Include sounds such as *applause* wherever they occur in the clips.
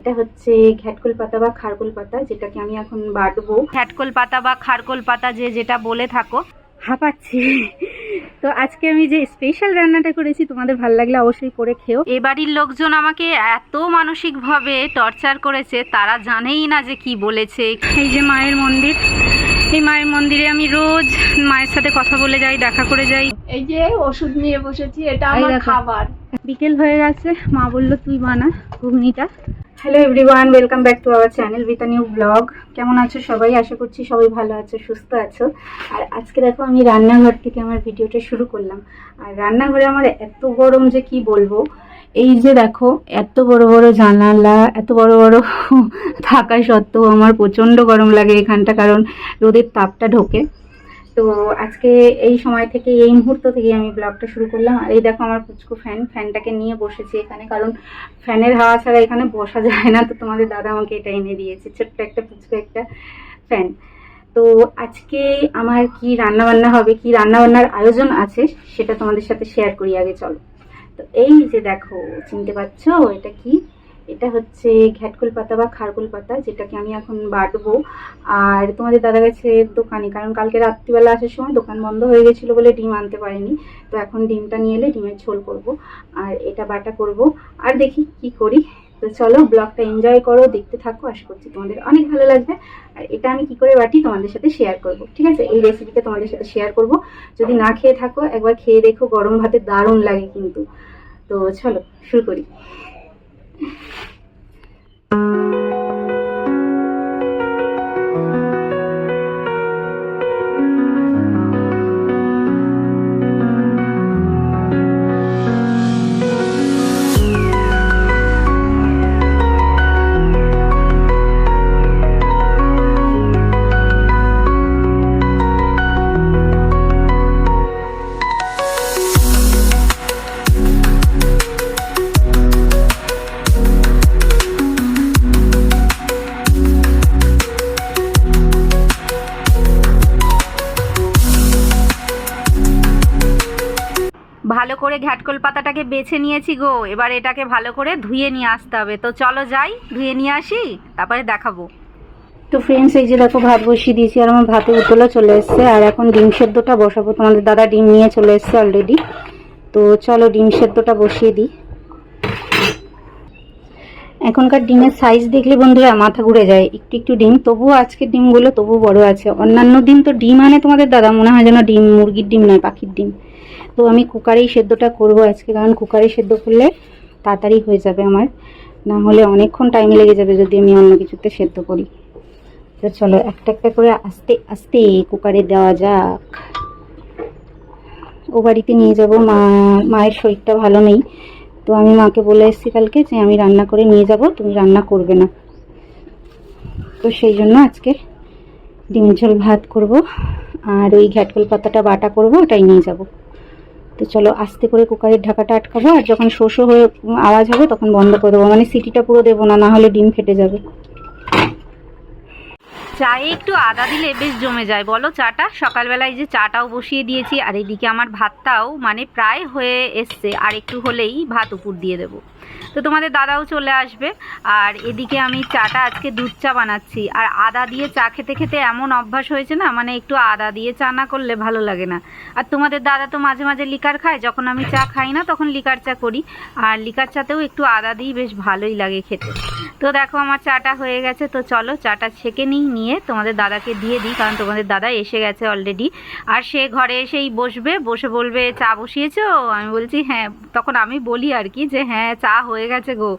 এটা হচ্ছে ঘ্যাটকল পাতা বা খারকোল পাতা যেটাকে আমি এখন বাটবো। ঘ্যাটকল পাতা বা খারকোল পাতা যে যেটা বলে থাকো। হাঁপাচ্ছি। তো আজকে আমি যে স্পেশাল রান্নাটা করেছি তোমাদের ভালো লাগলে অবশ্যই করে খেও। এ বাড়ির লোকজন আমাকে এত মানসিকভাবে টর্চার করেছে তারা জানেই না যে কি বলেছে। এই যে মায়ের মন্দির এই মায়ের মন্দিরে আমি রোজ মায়ের সাথে কথা বলে যাই দেখা করে যাই। এই যে ওষুধ নিয়ে বসেছি এটা আমার খাবার। বিকেল হয়ে গেছে মা বলল তুই বানা ঘুগনিটা। Hello everyone welcome back to our channel with a new blog কেমন আছো সবাই? আশা করছি সবাই ভালো আছো সুস্থ আছো। আর আজকে দেখো আমি রান্নাঘর থেকে আমার ভিডিওটা শুরু করলাম। আর রান্নাঘরে আমার এত গরম যে কি বলব? এই যে দেখো, এত বড় বড় জানালা, এত বড় বড় *laughs* থাকা সত্ত্বেও আমার প্রচণ্ড গরম লাগে এখানটা কারণ রোদের তাপটা ঢোকে। তো আজকে এই সময় থেকে, এই মুহূর্ত থেকে আমি ব্লগটা শুরু করলাম। আর এই দেখো আমার পুচকু ফ্যান ফ্যানটাকে নিয়ে বসেছি এখানে কারণ ফ্যানের হাওয়া ছাড়া এখানে বসা যায় না। তো তোমাদের দাদা আমাকে এটা এনে দিয়েছে, ছোট্ট একটা পুচকু একটা ফ্যান তো আজকে আমার কি রান্না বান্না হবে, কি রান্না বান্নার আয়োজন আছে, সেটা তোমাদের সাথে শেয়ার করি আগে, চলো। তো এই যে দেখো, চিনতে পারছ? এটা কি? এটা হচ্ছে ঘ্যাটকল পাতা বা খারকুল পাতা, যেটাকে আমি এখন বাটবো। আর তোমাদের দাদা গেছে দোকানে, কারণ কালকে রাত্রিবেলা আসার সময় দোকান বন্ধ হয়ে গেছিল বলে ডিম আনতে পারিনি। তো এখন ডিমটা নিয়ে এলে ডিমের ঝোল করব, আর এটা বাটা করব। আর দেখি কি করি। তো চলো, ব্লগটা এনজয় করো, দেখতে থাকো। আশা করছি তোমাদের অনেক ভালো লাগবে। আর এটা আমি কি করে বাটি? তোমাদের সাথে শেয়ার করব, ঠিক আছে? এই রেসিপিটা তোমাদের সাথে শেয়ার করব। যদি না খেয়ে থাকো, একবার খেয়ে দেখো, গরম ভাতে দারুণ লাগে কিন্তু। তো চলো শুরু করি। পাতাটাকে বেছে নিয়েছি গো। এবার এটাকে ভালো করে ধুয়ে নিয়ে আসতে হবে। তো চলো যাই, ধুয়ে নিয়ে আসি, তারপরে দেখাবো। তো ফ্রেন্ডস এই যে দেখো ভাত বসিয়ে দিয়েছি, আর আমার ভাতে উতলা চলে এসছে, আর এখন ডিম সেদ্ধটা বসাবো। তোমাদের দাদা ডিম নিয়ে চলে এসছে অলরেডি তো চলো ডিম সেদ্ধটা বসিয়ে দিই। এখনকার ডিমের সাইজ দেখলে বন্ধুরা মাথা ঘুরে যায়। একটু একটু ডিম, তবুও আজকের ডিমগুলো তবু বড় আছে। অন্যান্য দিন তো ডিম আনে তোমাদের দাদা, মনে হয় যেন ডিম, মুরগির ডিম নয়, পাখির ডিম। তো আমি কুকারেই সেদ্ধটা করব আজকে, কারণ কুকারে সেদ্ধ করলে তাড়াতাড়ি হয়ে যাবে আমার। না হলে অনেকক্ষণ টাইম লেগে যাবে যদি আমি অন্য কিছুতে সেদ্ধ করি। তো চলো, একটা একটা করে আস্তে আস্তে কুকারে দেওয়া যাক। ও বাড়িতে নিয়ে যাব, মা, মায়ের শরীরটা ভালো নেই। তো আমি মাকে বলে এসেছি কালকে যে আমি রান্না করে নিয়ে যাব, তুমি রান্না করবে না। তো সেই জন্য আজকে ডিমের ঝোল ভাত করব, আর ওই ঘ্যাটকল পাতাটা বাটা করব, ওটাই নিয়ে যাব। তো চলো আস্তে করে কুকারের ঢাকাটা আটকাবো আর যখন শোষো হয়ে আওয়াজ হবে তখন বন্ধ করে দেবো। মানে সিটিটা পুরো দেবো না না হলে ডিম ফেটে যাবে। চায়ে একটু আদা দিলে বেশ জমে যায়। বলো চাটা? সকালবেলায় যে চাটাও বসিয়ে দিয়েছি, আর এদিকে আমার ভাতটাও মানে প্রায় হয়ে এসছে। আর একটু হলেই ভাত উপর দিয়ে দেবো। তো তোমাদের দাদাও চলে আসবে। আর এদিকে আমি চাটা আজকে দুধ চা বানাচ্ছি। আর আদা দিয়ে চা খেতে খেতে এমন অভ্যাস হয়েছে না মানে একটু আদা দিয়ে চা না করলে ভালো লাগে না। আর তোমাদের দাদা তো মাঝে মাঝে লিকার খায়, যখন আমি চা খাই না তখন লিকার চা করি। আর লিকার চাতেও একটু আদা দিই বেশ ভালোই লাগে খেতে। তো দেখো আমার চাটা হয়ে গেছে, তো চলো চাটা ছেঁকে নিই, নিয়ে তোমাদের দাদাকে দিয়ে দিই, কারণ তোমাদের দাদা এসে গেছে অলরেডি আর সে ঘরে এসেই বসবে, বসে বলবে, চা বসিয়েছো? আমি বলছি হ্যাঁ। তখন আমি বলি আর কি যে হ্যাঁ চা হয়ে গেছে গো।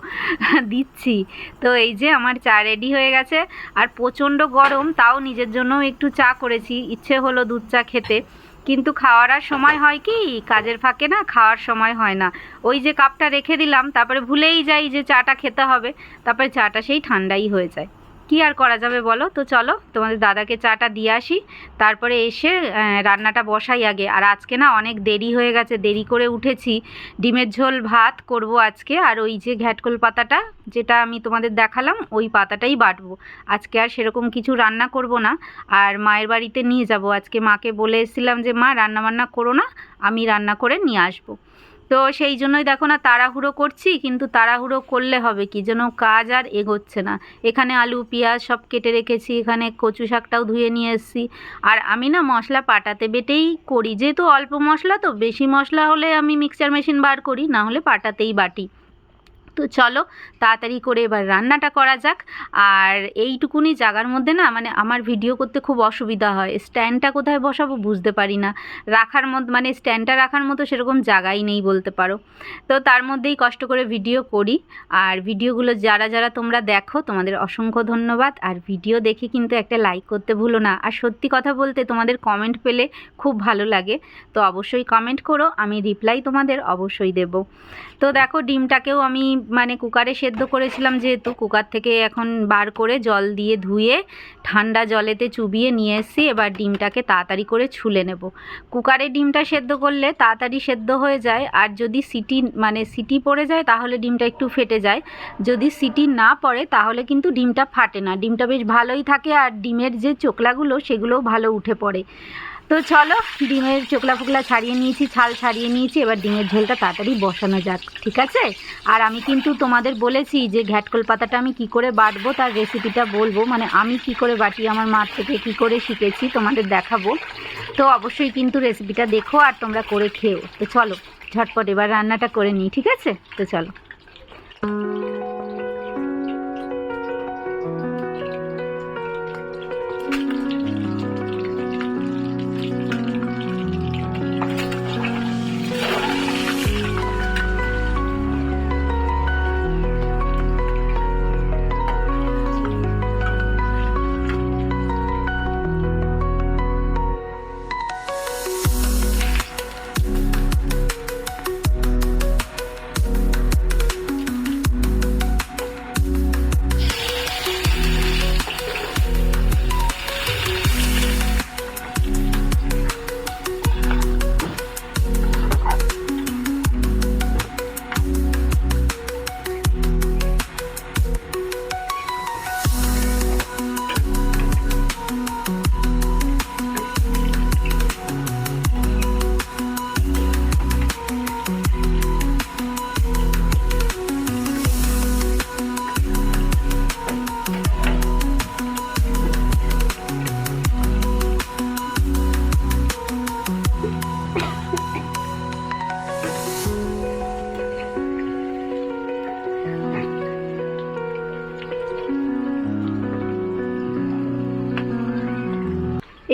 দিচ্ছি। তো এই যে আমার চা রেডি হয়ে গেছে। আর প্রচণ্ড গরম, তাও নিজের জন্য একটু চা করেছি। ইচ্ছে হলো দুধ চা খেতে। কিন্তু খাওয়ার আর সময় হয় কি? কাজের ফাঁকে না খাওয়ার সময় হয় না। ওই যে কাপটা রেখে দিলাম, তারপরে ভুলেই যাই যে চাটা খেতে হবে। তারপরে চাটা সেই ঠান্ডাই হয়ে যায়। কি আর করা যাবে বলো? তো চলো, তোমাদের দাদাকে চাটা দিয়ে আসি। তারপরে এসে রান্নাটা বসাই আগে। আর আজকে না অনেক দেরি হয়ে গেছে, দেরি করে উঠেছি। ডিমের ঝোল ভাত করব আজকে। আর ওই যে ঘ্যাটকল পাতাটা, যেটা আমি তোমাদের দেখালাম, ওই পাতাটাই বাটবো। আজকে আর সেরকম কিছু রান্না করব না। আর মায়ের বাড়িতে নিয়ে যাব। আজকে মাকে বলে এসেছিলাম যে, মা রান্না বান্না করো না, আমি রান্না করে নিয়ে আসব। তো সেই জন্যই দেখো না তাড়াহুড়ো করছি, কিন্তু তাড়াহুড়ো করলে হবে কি? যেন কাজ আর এগোচ্ছে না। এখানে আলু, পেঁয়াজ সব কেটে রেখেছি, এখানে কচু শাকটাও ধুয়ে নিয়ে এসেছি। আর আমি না মশলা পাটাতে বেটেই করি। যেহেতু অল্প মশলা তো বেশি মশলা হলে আমি মিক্সচার মেশিন বার করি, না হলে পাটাতেই বাটি। তো চলো তাড়াতাড়ি করে এবার রান্নাটা করা যাক। আর এইটুকুনি জায়গার মধ্যে না মানে আমার ভিডিও করতে খুব অসুবিধা হয়। স্ট্যান্ডটা কোথায় বসাবো বুঝতে পারি না। রাখার মধ্যে মানে স্ট্যান্ডটা রাখার মতো সেরকম জায়গাই নেই বলতে পারো। তো তার মধ্যেই কষ্ট করে ভিডিও করি। আর ভিডিওগুলো যারা যারা তোমরা দেখো, তোমাদের অসংখ্য ধন্যবাদ। আর ভিডিও দেখে কিন্তু একটা লাইক করতে ভুলো না। আর সত্যি কথা বলতে তোমাদের কমেন্ট পেলে খুব ভালো লাগে। তো অবশ্যই কমেন্ট করো, আমি রিপ্লাই তোমাদের অবশ্যই দেব। তো দেখো ডিমটাকেও আমি মানে কুকারে সেদ্ধ করেছিলাম যেহেতু, কুকার থেকে এখন বার করে জল দিয়ে ধুয়ে ঠান্ডা জলেতে চুবিয়ে নিয়ে এসেছি, এবার ডিমটাকে তাড়াতাড়ি করে ছুলে নেব। কুকারে ডিমটা সেদ্ধ করলে তাড়াতাড়ি সেদ্ধ হয়ে যায়, আর যদি সিটি মানে সিটি পড়ে যায় তাহলে ডিমটা একটু ফেটে যায়, যদি সিটি না পড়ে তাহলে কিন্তু ডিমটা ফাটে না। ডিমটা বেশ ভালোই থাকে, আর ডিমের যে চোকলাগুলো সেগুলোও ভালো উঠে পড়ে। তো চলো, ডিমের চোকলা ফোকলা ছাড়িয়ে নিয়েছি, ছাল ছাড়িয়ে নিয়েছি, এবার ডিমের ঝোলটা তাড়াতাড়ি বসানো যাক, ঠিক আছে? আর আমি কিন্তু তোমাদের বলেছি যে ঘ্যাটকল পাতাটা আমি কি করে বাটবো, তার রেসিপিটা বলব মানে আমি কি করে বাটি আমার মার থেকে কি করে শিখেছি তোমাদের দেখাবো। তো অবশ্যই কিন্তু রেসিপিটা দেখো আর তোমরা করে খেও তো চলো, ঝটপট এবার রান্নাটা করে নিই, ঠিক আছে? তো চলো।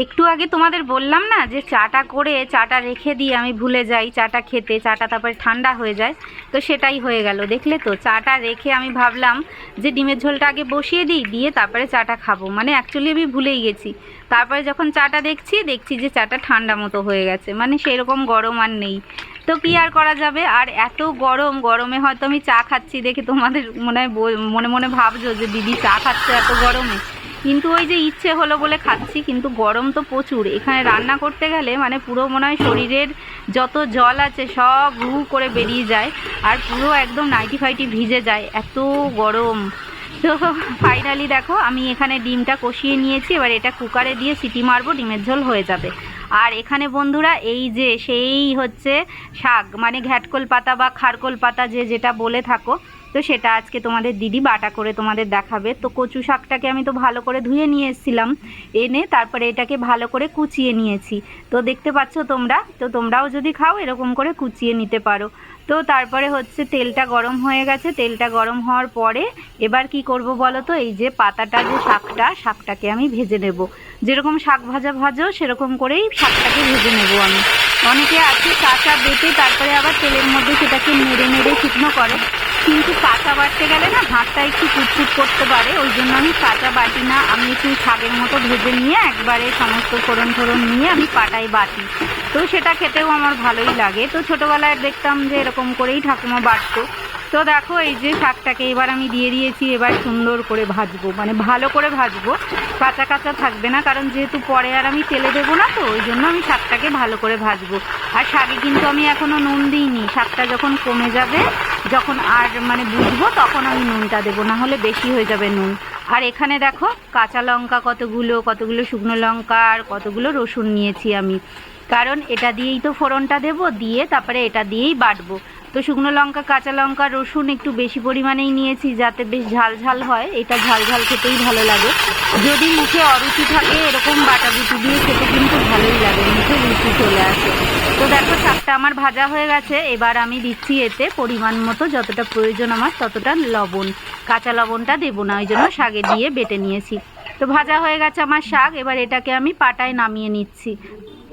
একটু আগে তোমাদের বললাম না যে চাটা করে চাটা রেখে দিয়ে আমি ভুলে যাই, চাটা খেতে, চাটা তারপরে ঠান্ডা হয়ে যায়, তো সেটাই হয়ে গেল। দেখলে তো, চাটা রেখে আমি ভাবলাম যে ডিমের ঝোলটা আগে বসিয়ে দিই, দিয়ে তারপরে চাটা খাব। মানে অ্যাকচুয়ালি আমি ভুলেই গেছি। তারপরে যখন চাটা দেখছি দেখছি যে চাটা ঠান্ডা মতো হয়ে গেছে। মানে সেরকম গরম আর নেই। তো কি আর করা যাবে? আর এত গরম, গরমে হয়তো আমি চা খাচ্ছি দেখে তোমাদের মনে হয় মনে মনে ভাবছ যে দিদি চা খাচ্ছে এত গরমে। কিন্তু ওই যে ইচ্ছে হলো বলে খাচ্ছি, কিন্তু গরম তো প্রচুর। এখানে রান্না করতে গেলে মানে পুরো মনে হয় শরীরের যত জল আছে সব হু করে বেরিয়ে যায় আর পুরো একদম নাইটি ফাইটি ভিজে যায়, এত গরম। তো ফাইনালি দেখো, আমি এখানে ডিমটা কষিয়ে নিয়েছি, এবার এটা কুকারে দিয়ে সিটি মারবো, ডিমের ঝোল হয়ে যাবে। আর এখানে বন্ধুরা, এই যে সেই হচ্ছে শাক মানে ঘ্যাটকল পাতা বা খারকোল পাতা যে যেটা বলে থাকো তো সেটা আজকে তোমাদের দিদি বাটা করে তোমাদের দেখাবে। তো কচু শাকটাকে আমি তো ভালো করে ধুয়ে নিয়ে এসেছিলাম। এনে তারপরে এটাকে ভালো করে কুচিয়ে নিয়েছি। তো দেখতে পাচ্ছ তোমরা? তো তোমরাও যদি খাও, এরকম করে কুচিয়ে নিতে পারো। তো তারপরে হচ্ছে তেলটা গরম হয়ে গেছে। তেলটা গরম হওয়ার পরে এবার কি করব বলো তো? এই যে পাতাটা, যে শাকটা, শাকটাকে আমি ভেজে নেব। যেরকম শাক ভাজা ভাজো, সেরকম করেই শাকটাকে ভেজে নেব আমি। অনেকে আছে কাঁচা বেটে তারপরে আবার তেলের মধ্যে সেটাকে নেড়ে নেড়ে শুকনো করে। কিন্তু কাঁচা বাটতে গেলে না হাতটা একটু কুটকুট করতে পারে, ওই জন্য আমি কাঁচা বাটি না, আমি একটু শাকের মতো ভেজে নিয়ে একবারে সমস্ত ফোড়ন ফোড়ন নিয়ে আমি পাটায় বাটি। তো সেটা খেতেও আমার ভালোই লাগে। তো ছোটোবেলায় দেখতাম যে এরকম করেই ঠাকুমা বাটতো। তো দেখো, এই যে শাকটাকে এবার আমি দিয়ে দিয়েছি, এবার সুন্দর করে ভাজবো। মানে ভালো করে ভাজবো। কাঁচা কাঁচা থাকবে না, কারণ যেহেতু পরে আর আমি তেলে দেবো না, তো ওই জন্য আমি শাকটাকে ভালো করে ভাজবো। আর শাকে কিন্তু আমি এখনও নুন দিইনি। শাকটা যখন কমে যাবে যখন আর মানে বুঝব তখন আমি নুনটা দেবো, না হলে বেশি হয়ে যাবে নুন। আর এখানে দেখো, কাঁচা লঙ্কা কতগুলো কতগুলো শুকনো লঙ্কা আর কতগুলো রসুন নিয়েছি আমি। কারণ এটা দিয়েই তো ফোড়নটা দেবো, দিয়ে তারপরে এটা দিয়েই বাটবো। তো শুকনো লঙ্কা, কাঁচা লঙ্কা, রসুন একটু বেশি পরিমাণেই নিয়েছি, যাতে বেশ ঝাল ঝাল হয়। এটা ঝাল ঝাল খেতেই ভালো লাগে। যদি মুখে অরুচি থাকে, এরকম বাটা বুটি দিয়ে খেতে কিন্তু ভালোই লাগে, মুখে রুচি চলে আসে। তো দেখো, শাকটা আমার ভাজা হয়ে গেছে। এবার আমি দিচ্ছি এতে পরিমাণ মতো যতটা প্রয়োজন আমার ততটা লবণ। কাঁচা লবণটা দেবো না, ওই জন্য শাকে দিয়ে বেটে নিয়েছি। তো ভাজা হয়ে গেছে আমার শাক, এবার এটাকে আমি পাটায় নামিয়ে নিচ্ছি।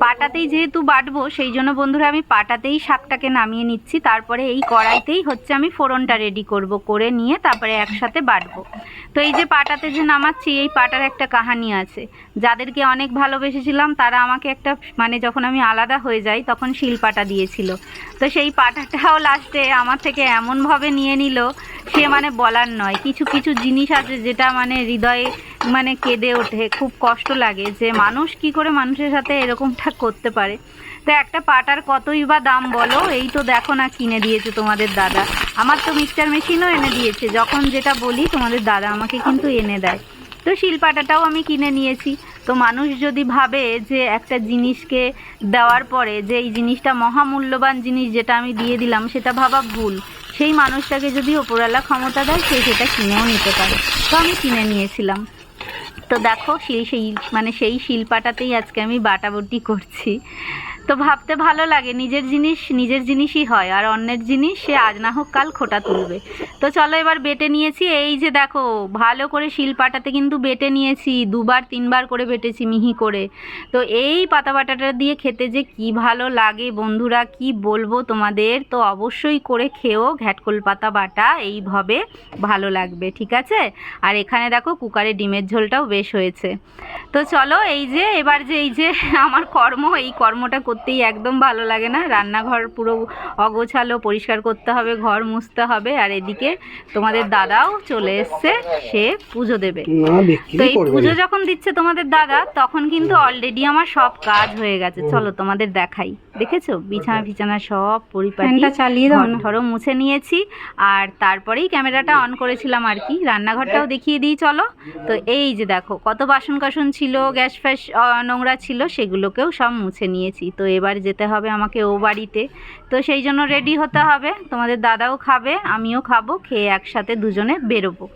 পাটাতেই যেহেতু বাটবো, সেই জন্য বন্ধুরা আমি পাটাতেই শাকটাকে নামিয়ে নিচ্ছি। তারপরে এই কড়াইতেই হচ্ছে আমি ফোড়নটা রেডি করব, করে নিয়ে তারপরে একসাথে বাটবো। তো এই যে পাটাতে যে নামাচ্ছি, এই পাটার একটা কাহানি আছে। যাদেরকে অনেক ভালোবেসেছিলাম, তারা আমাকে একটা মানে যখন আমি আলাদা হয়ে যাই, তখন শিল পাটা দিয়েছিল। তো সেই পাটাটাও লাস্টে আমার থেকে এমনভাবে নিয়ে নিল, সে মানে বলার নয়। কিছু কিছু জিনিস আছে যেটা মানে হৃদয়ে মানে কেঁদে ওঠে, খুব কষ্ট লাগে যে মানুষ কি করে মানুষের সাথে এরকমটা করতে পারে। তো একটা পাটার কতই বা দাম বলো, এই তো দেখো না কিনে দিয়েছে তোমাদের দাদা। আমার তো মিক্সচার মেশিনও এনে দিয়েছে, যখন যেটা বলি তোমাদের দাদা আমাকে কিন্তু এনে দেয়। তো শিলপাটাটাও আমি কিনে নিয়েছি। তো মানুষ যদি ভাবে যে একটা জিনিসকে দেওয়ার পরে যে এই জিনিসটা মহামূল্যবান জিনিস যেটা আমি দিয়ে দিলাম, সেটা ভাবা ভুল। সেই মানুষটাকে যদি ওপরওয়ালা ক্ষমতা দেয়, সে সেটা কিনেও নিতে পারে। তো আমি কিনে নিয়েছিলাম। তো দেখো সেই সেই মানে সেই শিল্পাটাতেই আজকে আমি বাটাবটি করছি। তো ভাবতে ভালো লাগে, নিজের জিনিস নিজের জিনিসই হয়, আর অন্যের জিনিস সে আজ না হোক কাল খোটা তুলবে। তো চলো এবার বেটে নিয়েছি, এই যে দেখো, ভালো করে শিল পাটাতে কিন্তু বেটে নিয়েছি, দুবার তিনবার করে বেটেছি মিহি করে। তো এই পাতা বাটাটা দিয়ে খেতে যে কি ভালো লাগে বন্ধুরা, কি বলব তোমাদের? তো অবশ্যই করে খেও ঘ্যাটকোল পাতা বাটা এইভাবে ভালো লাগবে, ঠিক আছে? আর এখানে দেখো কুকারে ডিমের ঝোলটাও বেশ হয়েছে। তো চলো এই যে, এবার যে এই যে আমার কর্ম, এই কর্মটা করতেই একদম ভালো লাগে না। রান্নাঘর পুরো অগোছালো পরিষ্কার করতে হবে ঘর মুছতে হবে আর এদিকে তোমাদের দাদাও চলে এসছে সে পুজো দেবে। তো এই পুজো যখন দিচ্ছে তোমাদের দাদা তখন কিন্তু অলরেডি আমার সব কাজ হয়ে গেছে। চলো তোমাদের দেখাই। দেখেছ? বিছানা ফিছানা সব পরিপাটি চালিয়ে দাও ঘরও মুছে নিয়েছি। আর তারপরেই ক্যামেরাটা অন করেছিলাম আর কি। রান্নাঘরটাও দেখিয়ে দিই চলো। তো এই যে দেখো কত বাসন কাসন ছিল গ্যাস ফ্যাস নোংরা ছিল সেগুলোকেও সব মুছে নিয়েছি। তো এবার যেতে হবে আমাকে ও বাড়িতে। তো সেই জন্য রেডি হতে হবে। তোমাদের দাদাও খাবে আমিও খাব খেয়ে একসাথে দুজনে বেরোবো।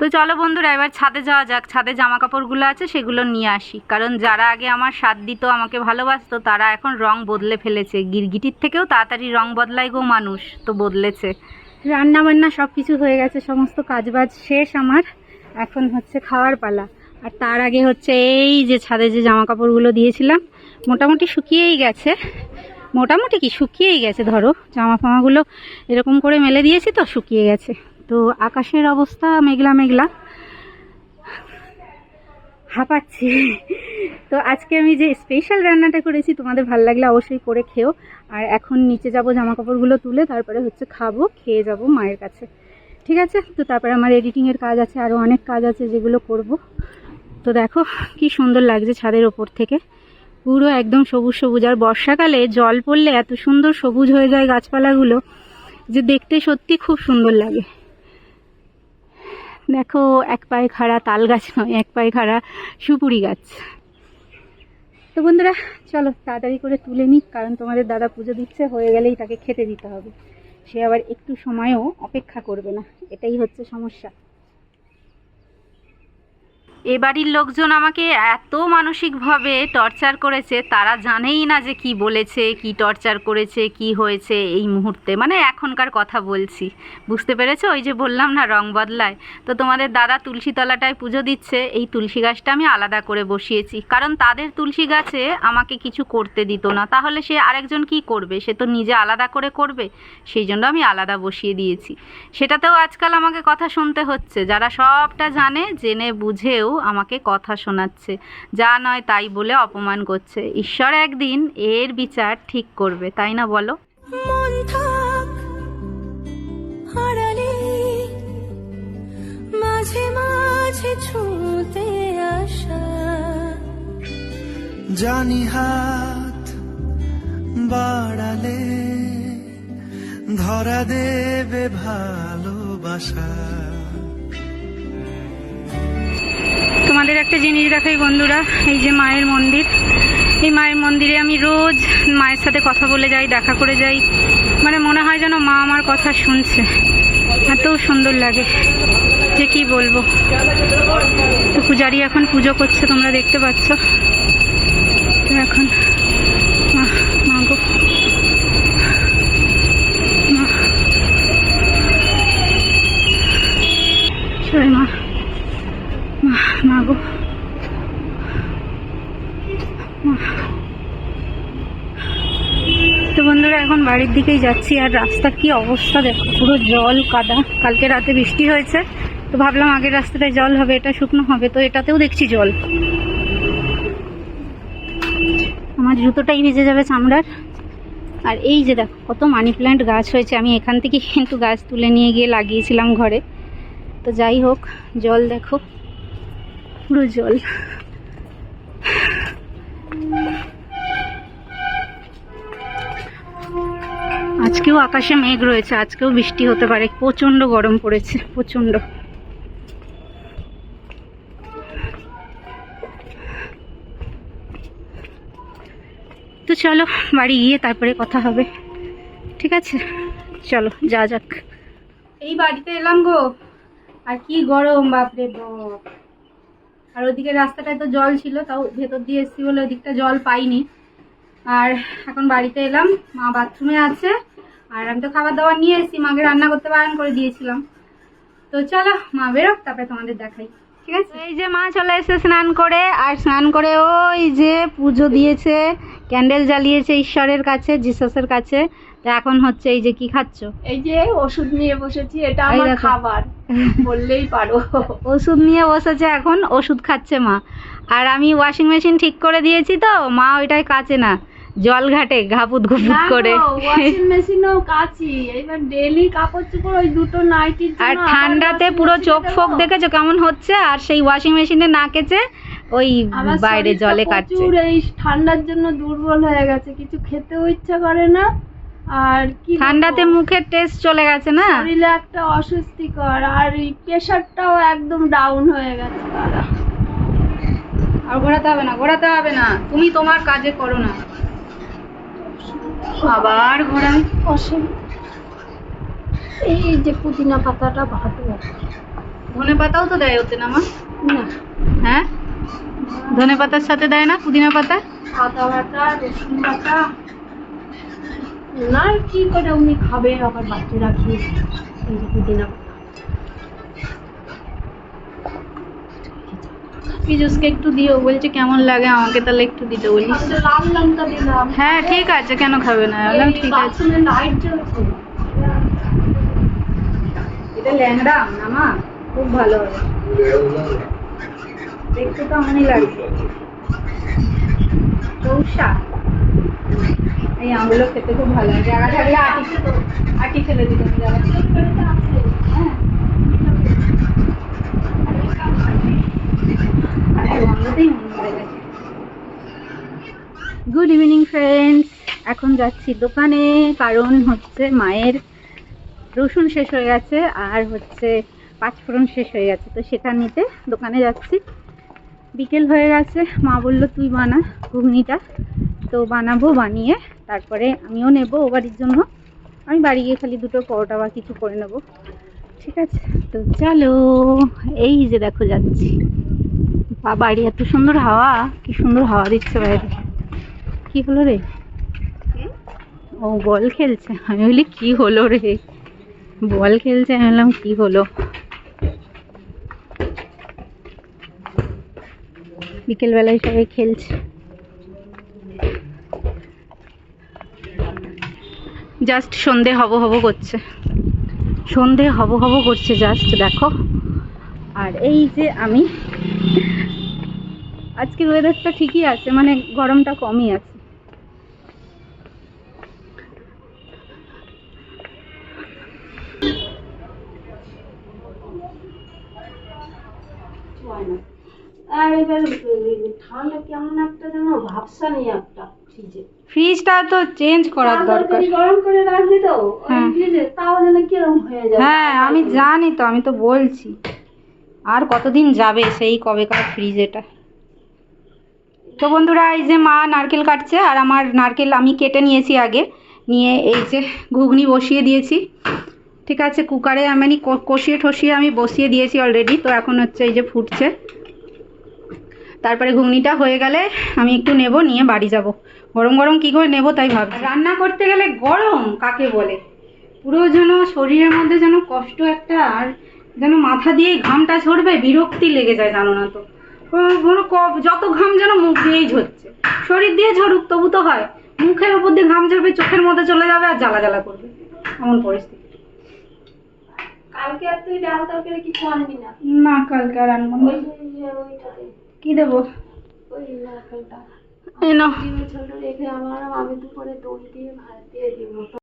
তো চলো বন্ধুরা, এবার ছাদে যাওয়া যাক। ছাদে জামা কাপড়গুলো আছে, সেগুলো নিয়ে আসি। কারণ যারা আগে আমার স্বাদ দিত, আমাকে ভালোবাসতো, তারা এখন রং বদলে ফেলেছে। গিরগিটির থেকেও তাড়াতাড়ি রং বদলায় গো মানুষ, তো বদলেছে। রান্না বান্না সব কিছু হয়ে গেছে, সমস্ত কাজবাজ শেষ আমার। এখন হচ্ছে খাওয়ার পালা। আর তার আগে হচ্ছে এই যে ছাদে যে জামা কাপড়গুলো দিয়েছিলাম, মোটামুটি শুকিয়েই গেছে। মোটামুটি কি? শুকিয়েই গেছে, ধরো। জামা ফামাগুলো এরকম করে মেলে দিয়েছি তো, শুকিয়ে গেছে। তো আকাশের অবস্থা মেঘলা মেঘলা। হাঁপাচ্ছি। তো আজকে আমি যে স্পেশাল রান্নাটা করেছি, তোমাদের ভালো লাগলে অবশ্যই করে খেও। আর এখন নিচে যাব জামা কাপড়গুলো তুলে, তারপরে হচ্ছে খাব, খেয়ে যাব মায়ের কাছে। ঠিক আছে? তো তারপরে আমার এডিটিংয়ের কাজ আছে আরও অনেক কাজ আছে যেগুলো করব। তো দেখো কি সুন্দর লাগছে ছাদের ওপর থেকে। পুরো একদম সবুজ সবুজ। আর বর্ষাকালে জল পড়লে এত সুন্দর সবুজ হয়ে যায় গাছপালাগুলো, যে দেখতে সত্যি খুব সুন্দর লাগে। দেখো, এক পায়ে খাড়া তাল গাছ নয়, এক পায়ে খাড়া সুপুরি গাছ। তো বন্ধুরা, চলো তাড়াতাড়ি করে তুলে নিই, কারণ তোমাদের দাদা পুজো দিচ্ছে, হয়ে গেলেই তাকে খেতে দিতে হবে। সে আবার একটু সময়ও অপেক্ষা করবে না, এটাই হচ্ছে সমস্যা। এ বাড়ির লোকজন আমাকে এত মানসিকভাবে টর্চার করেছে, তারা জানেই না যে কি বলেছে, কি টর্চার করেছে, কি হয়েছে এই মুহূর্তে। মানে এখনকার কথা বলছি। বুঝতে পেরেছ? ওই যে বললাম না, রং বদলায়। তো তোমাদের দাদা তুলসী তলাটায় পুজো দিচ্ছে, এই তুলসী গাছটা আমি আলাদা করে বসিয়েছি। কারণ তাদের তুলসী গাছে আমাকে কিছু করতে দিত না। তাহলে সে আরেকজন কি করবে? সে তো নিজে আলাদা করে করবে। সেই জন্য আমি আলাদা বসিয়ে দিয়েছি। সেটাতেও আজকাল আমাকে কথা শুনতে হচ্ছে। যারা সবটা জানে, জেনে, বুঝেও আমাকে কথা শোনাচ্ছে। যা নয় তাই বলে অপমান করছে। ঈশ্বর একদিন এর বিচার ঠিক করবে তাই না বলো? মন থাক হারালে মাঝে মাঝে ছুঁতে আসা। জানি হাত বাড়ালে ধরা দেবে ভালোবাসা। তোমাদের একটা জিনিস দেখাই বন্ধুরা, এই যে মায়ের মন্দির। এই মায়ের মন্দিরে আমি রোজ মায়ের সাথে কথা বলে যাই, দেখা করে যাই। মানে মনে হয় যেন মা আমার কথা শুনছে। এত সুন্দর লাগে। যে কি বলব। পূজারি এখন পুজো করছে, তোমরা দেখতে পাচ্ছ। এখন, মা গো। মা মা গো তো বন্ধুরা এখন বাড়ির দিকেই যাচ্ছি, আর রাস্তার কি অবস্থা দেখো, পুরো জল কাদা। কালকে রাতে বৃষ্টি হয়েছে, তো ভাবলাম আগের রাস্তাটায় জল হবে, এটা শুকনো হবে, তো এটাতেও দেখছি জল। আমার জুতোটাই ভিজে যাবে চামড়ার। আর এই যে দেখো, কত মানি প্ল্যান্ট গাছ হয়েছে, আমি এখান থেকে কিন্তু গাছ তুলে নিয়ে গিয়ে লাগিয়েছিলাম ঘরে। তো যাই হোক, জল দেখো, পুরো জল। আজকেও আকাশে মেঘ রয়েছে, আজকেও বৃষ্টি হতে পারে। প্রচণ্ড গরম পড়েছে, প্রচণ্ড। তো চলো, বাড়ি গিয়ে তারপরে কথা হবে। ঠিক আছে? চলো, যা যাক। এই বাড়িতে এলাম গো। আর কি গরম, বাপরে বাপ। আর ওদিকে রাস্তাটায় তো জল ছিল, তাও ভেতর দিয়ে এসছি বলে ওদিকটা জল পাইনি। আর এখন বাড়িতে এলাম, মা বাথরুমে আছে। আর আমি তো খাবার দাবার নিয়ে এসেছি মাকে রান্না করতে বারণ করে দিয়েছিলাম। তো চলো মা বেরোক তারপরে তোমাদের দেখাই। ঠিক আছে? এই যে মা চলে এসে স্নান করে আর স্নান করে ওই যে পুজো দিয়েছে ক্যান্ডেল জ্বালিয়েছে ঈশ্বরের কাছে জিসাসের কাছে। তো এখন হচ্ছে এই যে কি খাচ্ছ? এই যে ওষুধ নিয়ে বসেছি এটা আমার খাবার। বললেই পারো। ওষুধ নিয়ে বসেছে এখন ওষুধ খাচ্ছে মা। আর আমি ওয়াশিং মেশিন ঠিক করে দিয়েছি তো মা ওইটাই কাচে না। জল ঘাটে ঘাপুত ঘুপুত করে। ওয়াশিং মেশিনও কাচি। এবার ডেলি কাপড় চোপড় ওই দুটো নাইটির আর ঠান্ডাতে পুরো চোখ। ফোক দেখেছ কেমন হচ্ছে? আর সেই ওয়াশিং মেশিনে না কেচে ওই বাইরে জলে কাটছে। প্রচুর এই ঠান্ডার জন্য দুর্বল হয়ে গেছে। কিছু খেতেও ইচ্ছা করে না। আর কি ঠান্ডাতে মুখের টেস্ট চলে গেছে না? শরীরে একটা অস্বস্তিকর। আর এই প্রেশারটাও একদম ডাউন হয়ে গেছে দাদা। আর ঘোরাতে হবে না ঘোরাতে হবে না। তুমি তোমার কাজে করো না। আবার ঘোরাই অসীম এই যে পুদিনা পাতাটা ভালো ধনে পাতাও তো দেয় ওতে না মা? না। হ্যাঁ? ধনে পাতার সাথে দেয় না পুদিনা পাতা? পাতা বাটা রসুন বাটা। না কি করে উনি খাবে? আবার বাচ্চারা খেয়ে পুদিনা পিজুসকে একটু দিও। বলছে কেমন লাগে আমাকে তাহলে একটু দিতে বলিস? হ্যাঁ ঠিক আছে কেন খাবে না? বললাম ঠিক আছে। এটা ল্যাংড়া না মা খুব ভালো হবে। দেখতে তো এমনই লাগছে চৌসা এই আমগুলো খেতে খুব ভালো লাগে। জায়গা থাকলে আটি। আটি ফেলে দিতাম জায়গা হ্যাঁ। গুড ইভিনিং ফ্রেন্ডস এখন যাচ্ছি দোকানে, কারণ হচ্ছে মায়ের রসুন শেষ হয়ে গেছে, আর হচ্ছে পাঁচফোড়ন শেষ হয়ে গেছে। তো সেটা নিতে দোকানে যাচ্ছি। বিকেল হয়ে গেছে। মা বলল, তুই বানা ঘুগনিটা। তো বানাবো, বানিয়ে তারপরে আমিও নেব ও বাড়ির জন্য। আমি বাড়ি গিয়ে খালি দুটো পরোটা বা কিছু করে নেব। ঠিক আছে? তো চলো, এই যে দেখো, যাচ্ছি। বা বাড়ি এত সুন্দর হাওয়া। কি সুন্দর হাওয়া দিচ্ছে বাইরে। কি হলো রে? ও বল খেলছে। আমি বলি কি হলো রে? বল খেলছে আমি বললাম কি হলো? বিকেলবেলায় সবাই খেলছে। জাস্ট সন্ধে হব হব করছে। সন্ধে হব হব করছে জাস্ট দেখো। আর এই যে আমি আজকের ওয়েদারটা ঠিকই আছে মানে গরমটা কমই আছে। আর এবার ঠান্ডা কেমন একটা যেন ভাবসা নেই একটা ফ্রিজে ফ্রিজটা তো চেঞ্জ করার দরকার গরম করে রাখলি তো হ্যাঁ। ফ্রিজে হয়ে হ্যাঁ আমি জানি তো আমি তো বলছি। আর কতদিন যাবে সেই কবেকার ফ্রিজ এটা তো বন্ধুরা, এই যে মা নারকেল কাটছে আর আমার নারকেল আমি কেটে নিয়েছি আগে। নিয়ে এই যে ঘুগনি বসিয়ে দিয়েছি। ঠিক আছে, কুকারে আমি কষিয়ে ঠসিয়ে আমি বসিয়ে দিয়েছি অলরেডি তো এখন হচ্ছে এই যে ফুটছে। তারপরে ঘুগনিটা হয়ে গেলে আমি একটু নেব, নিয়ে বাড়ি যাব। গরম গরম কি করে নেব তাই ভাবছি। রান্না করতে গেলে গরম কাকে বলে? পুরো যেন শরীরের মধ্যে যেন কষ্ট একটা আর যেন মাথা দিয়ে ঘামটা ঝরবে, বিরক্তি লেগে যায় জানো না তো। কোনো- যত ঘাম যেন মুখ দিয়েই ঝরছে। শরীর দিয়ে ঝরুক তবু তো হয়। মুখের ওপর দিয়ে ঘাম ঝরবে চোখের মধ্যে চলে যাবে আর জ্বালা জ্বালা করবে। এমন পরিস্থিতি। কালকে আর তুই ডাল তরকারি কিছু আনবি না? না কালকে আর আনব না। ওই যে ওইটাতে। কি দেবো? ওই নারকেলটা। রেখে আমার আমি দুপুরে দই দিয়ে ভাত দিয়ে দিব।